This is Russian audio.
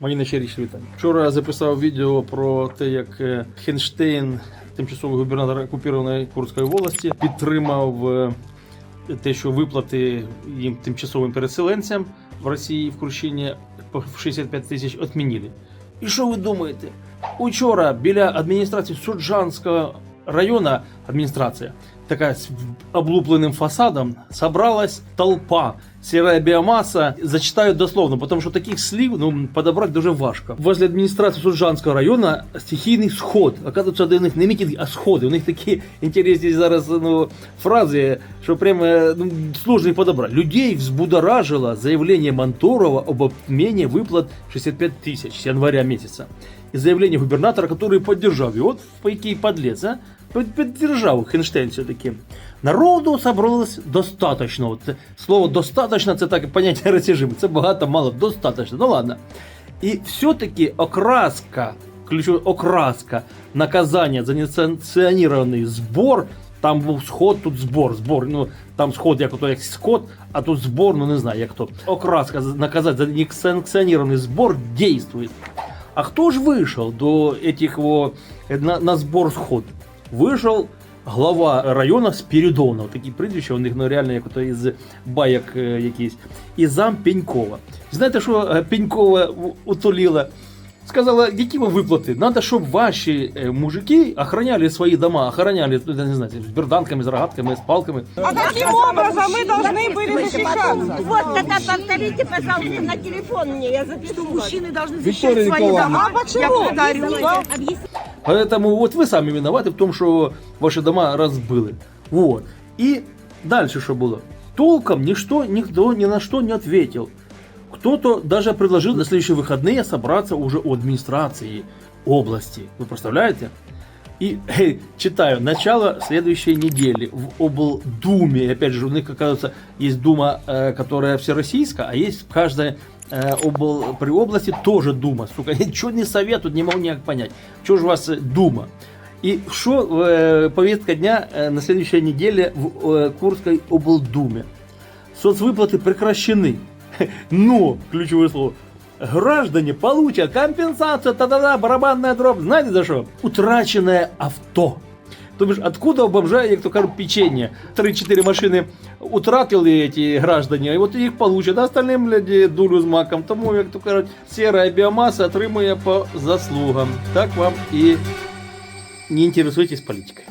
Мої найщиріші вітання. Вчора я записав відео про те, як е, Хенштейн, тимчасовий губернатор окупованої Курської волості, підтримав е, те, що виплати їм тимчасовим переселенцям в Росії в Курщині по 65 тисяч відмінили. І що ви думаєте? Учора біля адміністрації Суджанського району адміністрація, така з облупленным фасадом, собралась толпа, серая биомасса. Зачитаю дословно, потому что таких слів ну, подобрать дуже важко. Возле адміністрації Суджанського району стихійний сход. Оказується, до них не мітинги, а сходи. У них такі інтересні зараз ну, фрази, що прямо ну, сложно їх подобрати. Людей взбудоражило заявление Мантурова об обмене выплат 65 тысяч с января месяца. И заявление губернатора, который поддержал. И вот який подлец, а? Поддержав Хенштейн все-таки. Народу собралось достаточно. От це слово достаточно це так поняття растяжиме. Це багато, мало, достаточно. Ну ладно. І все-таки окраска, ключова окраска наказання за несанкціонований збор. Там був сход, тут збор, збор. Ну там сход, як ото як сход, а тут збор, ну не знаю, як то. Окраска за- наказать за несанкционированный збор действует. А кто же вышел до этих его э, на, на сбор сход? Вышел глава району Спірідонов, такі прізвища у них ну, реально як ото із байок е, якісь. І зам Пенькова. Знаєте, що е, Пенькова у- утулила? Сказала, які вам виплати? Надо, щоб ваші е, мужики охраняли свої дома, охраняли, ну, я не знаю, з берданками, з рогатками, з палками. А каким образом мы должны были защищаться? Вот тогда повторите, пожалуйста, на телефон мне, я запишу. Мужчины должны Виктория защищать свои Николаевна. дома. А почему? Объясните, Да. объясните. Поэтому вот вы сами виноваты в том, что ваши дома разбили. Вот. И дальше что было? Толком ничто, никто ни на что не ответил. Кто-то даже предложил на следующие выходные собраться уже у администрации области. Вы представляете? И э, читаю, начало следующей недели в облдуме, опять же, у них, оказывается, есть дума, э, которая всероссийская, а есть в каждой э, обл... при области тоже дума. Сука, ничего не советуют, не могу никак понять. Что же у вас э, дума? И что э, повестка дня э, на следующей неделе в э, Курской облдуме? Соцвыплаты прекращены. Но, ключевое слово, граждане получат компенсацию, та-да-да, барабанная дробь. Знаете за что? Утраченное авто. То бишь, откуда у бомжа, як то кажуть, печенье? 3-4 машини утратили ці граждані, і от їх получать, а остальним люди дулю з маком. Тому, як то кажуть, сіра біомаса отримує по заслугам. Так вам і не інтересуйтесь політикою.